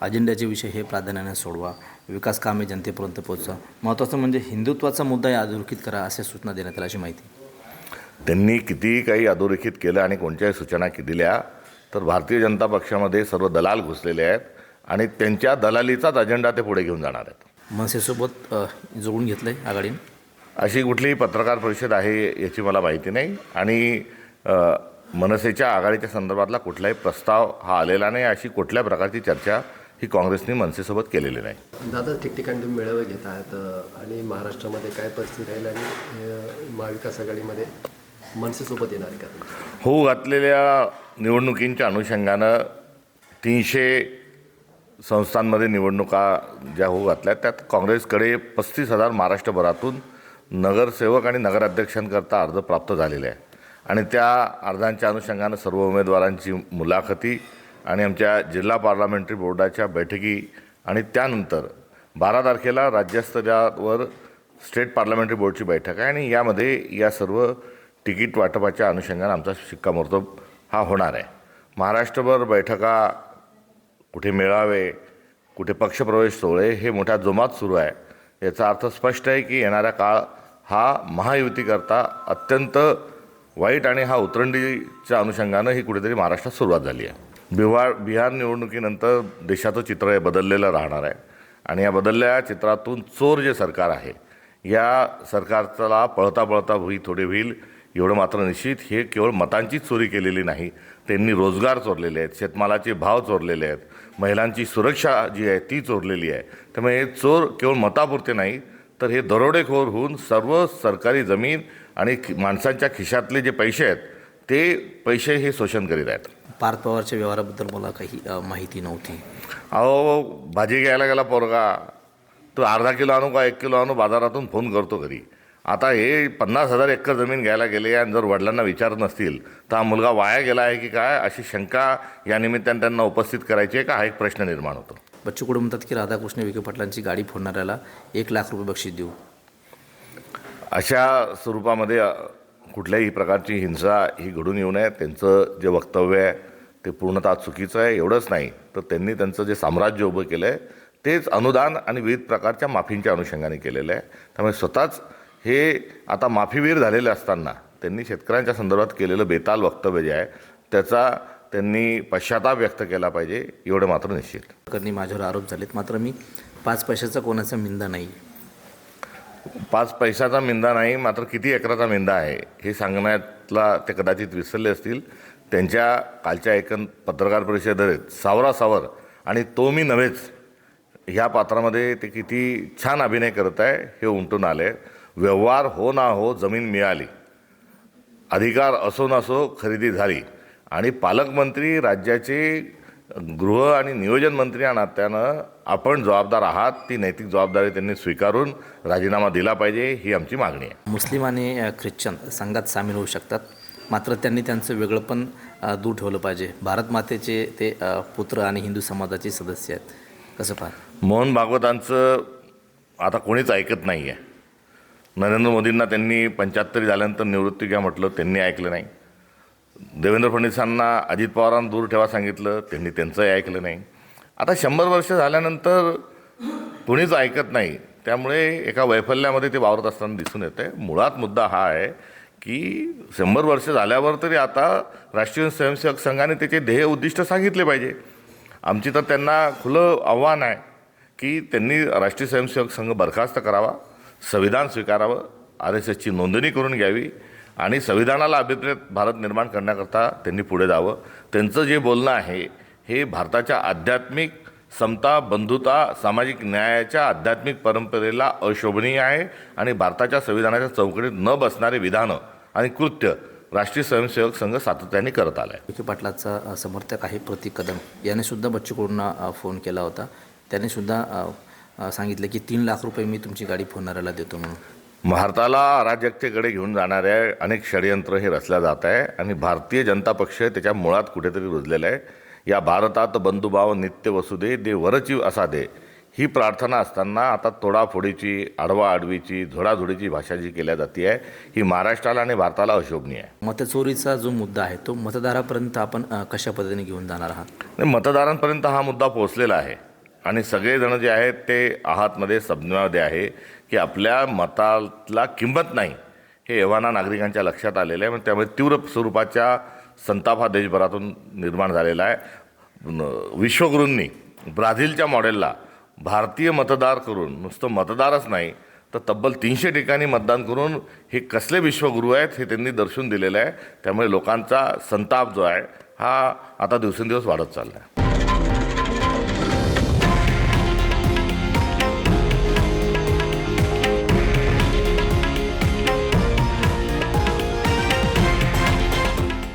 अजेंड्याचे विषय हे प्राधान्याने सोडवा. विकास कामे जनतेपर्यंत पोहोचवा. महत्त्वाचं म्हणजे हिंदुत्वाचा मुद्दा या अधोरेखित करा अशा सूचना देण्यात आल्या अशी माहिती. त्यांनी कितीही काही अधोरेखित केलं आणि कोणत्याही सूचना दिल्या तर भारतीय जनता पक्षामध्ये सर्व दलाल घुसलेले आहेत आणि त्यांच्या दलालीचाच अजेंडा ते पुढे घेऊन जाणार आहेत. मनसेसोबत जोडून घेतलं आहे आघाडीने? अशी कुठलीही पत्रकार परिषद आहे याची मला माहिती नाही आणि मनसेच्या आघाडीच्या संदर्भातला कुठलाही प्रस्ताव हा आलेला नाही अशी कुठल्या प्रकारची चर्चा ही काँग्रेसने मनसेसोबत केलेली नाही दादा ठिकठिकाणी तुम्ही मेळावे घेत आहात आणि महाराष्ट्रामध्ये काय परिस्थिती राहील आणि महाविकास आघाडीमध्ये मनसेसोबत येणार का? होऊ घातलेल्या निवडणुकींच्या अनुषंगानं तीनशे संस्थांमध्ये निवडणुका ज्या होऊ घातल्या त्यात काँग्रेसकडे पस्तीस हजार महाराष्ट्रभरातून नगरसेवक आणि नगराध्यक्षांकरता अर्ज प्राप्त झालेले आहे आणि त्या अर्जांच्या अनुषंगानं सर्व उमेदवारांची मुलाखती आणि आमच्या जिल्हा पार्लमेंटरी बोर्डाच्या बैठकी आणि त्यानंतर बारा तारखेला राज्यस्तरावर स्टेट पार्लमेंटरी बोर्डची बैठक आहे आणि यामध्ये या सर्व तिकीट वाटपाच्या अनुषंगाने आमचा शिक्कामोर्तब हा होणार आहे. महाराष्ट्रभर बैठका कुठे मेळावे कुठे पक्षप्रवेश सोहळे हे मोठ्या जोमात सुरू आहे. याचा अर्थ स्पष्ट आहे की येणारा काळ हा महायुतीकरता अत्यंत वाईट आणि हा उतरंडीच्या अनुषंगानं ही कुठेतरी महाराष्ट्रात सुरुवात झाली आहे. बिहार बिहार निवडणुकीनंतर देशाचं चित्र हे बदललेलं राहणार आहे. आणि या बदललेल्या चित्रातून चोर जे सरकार आहे या सरकारला पळता पळता भुई थोडे होईल एवढं मात्र निश्चित. हे केवळ मतांचीच चोरी केलेली नाही त्यांनी रोजगार चोरलेले आहेत शेतमालाचे भाव चोरलेले आहेत महिलांची सुरक्षा जी आहे ती चोरलेली आहे. त्यामुळे हे चोर केवळ मतापुरते नाही तर हे दरोडेखोर होऊन सर्व सरकारी जमीन आणि खि- माणसांच्या खिशातले जे पैसे आहेत ते पैसे हे शोषण करीत आहेत. पार्थ पवारच्या व्यवहाराबद्दल मला काही माहिती नव्हती. अहो भाजी घ्यायला गेला पोरगा. तो अर्धा किलो आणू का एक किलो आणू बाजारातून फोन करतो घरी. आता हे पन्नास हजार एकर जमीन घ्यायला गेले आणि जर वडिलांना विचारत नसतील तर हा मुलगा वाया गेला आहे की काय अशी शंका या निमित्ताने त्यांना उपस्थित करायची आहे का हा एक प्रश्न निर्माण होतो. बच्चू कडू म्हणतात की राधाकृष्ण विखे पाटलांची गाडी फोडणाऱ्याला एक लाख रुपये बक्षीस देऊ? अशा स्वरूपामध्ये कुठल्याही प्रकारची हिंसा ही घडून येऊ नये. त्यांचं जे वक्तव्य आहे ते पूर्णतः चुकीचं आहे एवढंच नाही. तर त्यांनी त्यांचं जे साम्राज्य उभं केलं आहे तेच अनुदान आणि विविध प्रकारच्या माफींच्या अनुषंगाने केलेलं आहे. त्यामुळे स्वतःच हे आता माफीवीर झालेले असताना त्यांनी शेतकऱ्यांच्या संदर्भात केलेलं बेताल वक्तव्य जे आहे त्याचा त्यांनी पश्चाताप व्यक्त केला पाहिजे एवढं मात्र निश्चित. प्रकरणी माझ्यावर आरोप झालेत मात्र मी पाच पैशाचा कोणाचा मिंदा नाही. पाच पैशाचा मिंदा नाही मात्र किती एकराचा मिंदा आहे? हे सांगण्यातला ते कदाचित विसरले असतील. त्यांच्या कालच्या एकन पत्रकार परिषदेत सावरा सावर आणि तो मी नव्हेच ह्या पात्रामध्ये ते किती छान अभिनय करत आहे हे उमटून आले. व्यवहार हो ना हो जमीन मिळाली. अधिकार असो नसो खरेदी झाली. आणि पालकमंत्री राज्याचे गृह आणि नियोजन मंत्री या नात्यानं आपण जबाबदार आहात ती नैतिक जबाबदारी त्यांनी स्वीकारून राजीनामा दिला पाहिजे ही आमची मागणी आहे. मुस्लिम आणि ख्रिश्चन संघात सामील होऊ शकतात. मात्र त्यांनी त्यांचं वेगळंपण अ, दूर ठेवलं पाहिजे. भारत मातेचे ते पुत्र आणि हिंदू समाजाचे सदस्य आहेत. कसं पाहा मोहन भागवतांचं आता कोणीच ऐकत नाही आहे नरेंद्र मोदींना त्यांनी पंच्याहत्तरी झाल्यानंतर निवृत्ती घ्या म्हटलं त्यांनी ऐकलं नाही. देवेंद्र फडणवीसांना अजित पवारांना दूर ठेवा सांगितलं. त्यांनी त्यांचंही ऐकलं नाही. आता शंभर वर्ष झाल्यानंतर कुणीच ऐकत नाही. त्यामुळे एका वैफल्यामध्ये ते वावरत असताना दिसून येतं. आहे मुळात मुद्दा हा आहे की शंभर वर्ष झाल्यावर तरी आता राष्ट्रीय स्वयंसेवक संघाने त्याचे ध्येय उद्दिष्ट सांगितले पाहिजे. आमची तर त्यांना खुलं आव्हान आहे की त्यांनी राष्ट्रीय स्वयंसेवक संघ बरखास्त करावा संविधान स्वीकारावं आर एस एसची नोंदणी करून घ्यावी. आणि संविधानाला अभिप्रेत भारत निर्माण करण्याकरता त्यांनी पुढे जावं. त्यांचं जे बोलणं आहे हे भारताच्या आध्यात्मिक समता बंधुता सामाजिक न्यायाच्या आध्यात्मिक परंपरेला अशोभनीय आहे आणि भारताच्या संविधानाच्या चौकटीत न बसणारे विधानं आणि कृत्य राष्ट्रीय स्वयंसेवक संघ सातत्याने करत आला आहे विखे पाटलाचा समर्थक आहे प्रतीक कदम. याने सुद्धा बच्चू कडूंना फोन केला होता. त्याने सुद्धा सांगितलं की तीन लाख रुपये मी तुमची गाडी फोनाराला देतो म्हणून. भारताला अराजकतेकडे घेऊन जाणाऱ्या अनेक षडयंत्र हे रचल्या जात आहे आणि भारतीय जनता पक्ष त्याच्या मुळात कुठेतरी रुजलेला आहे. या भारतात बंधुभाव नित्य वसुदे दे वरची असा दे ही प्रार्थना असताना आता तोडाफोडीची आडवाआडवीची झोडाझोडीची भाषा जी केल्या जाते आहे ही महाराष्ट्राला आणि भारताला अशोभनीय आहे. मतचोरीचा जो मुद्दा आहे तो मतदारापर्यंत आपण कशा पद्धतीने घेऊन जाणार आहात? नाही, मतदारांपर्यंत हा मुद्दा पोहोचलेला आहे. आणि सगळेजण जे आहेत ते आहातमध्ये समजण्यामध्ये आहे की आपल्या मताला किंमत नाही. हे एव्हाना नागरिकांच्या लक्षात आलेलं आहे. मग त्यामुळे तीव्र स्वरूपाच्या संताप हा देशभरातून निर्माण झालेला आहे. विश्वगुरूंनी ब्राझीलच्या मॉडेलला भारतीय मतदार करून नुसतं मतदारच नाही तर तब्बल तीनशे ठिकाणी मतदान करून हे कसले विश्वगुरू आहेत हे त्यांनी दर्शवून दिलेलं आहे. त्यामुळे लोकांचा संताप जो आहे हा आता दिवसेंदिवस वाढत चालला आहे.